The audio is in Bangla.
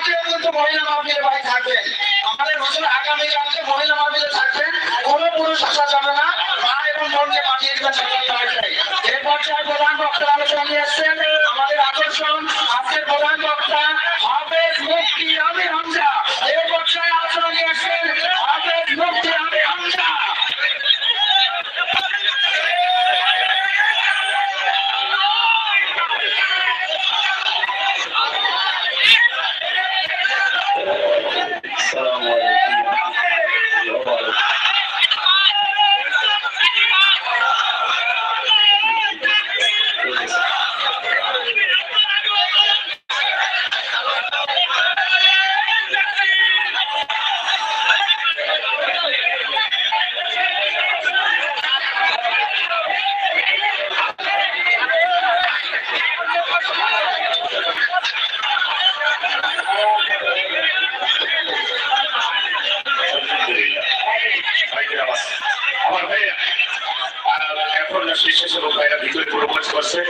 আগামীকালকেও কিন্তু মহিলা মাহফিলে ভাই থাকবেন আমাদের হুজুর আগামীকালকে মহিলা মাহফিলে থাকবেন কোনো পুরুষ আসা যাবে না। মা এবং বোনকে পাঠিয়ে দিবেন সকাল নয়টায় এই পর্যায়ে প্রধান বক্তা আলোচনা নিয়ে আমাদের আকর্ষণ আজকের প্রধান বক্তা হাফেজ মুক্তি আমি আমার আর এখন শেষে সব ভাইরা ভিতরে প্রবেশ করছে।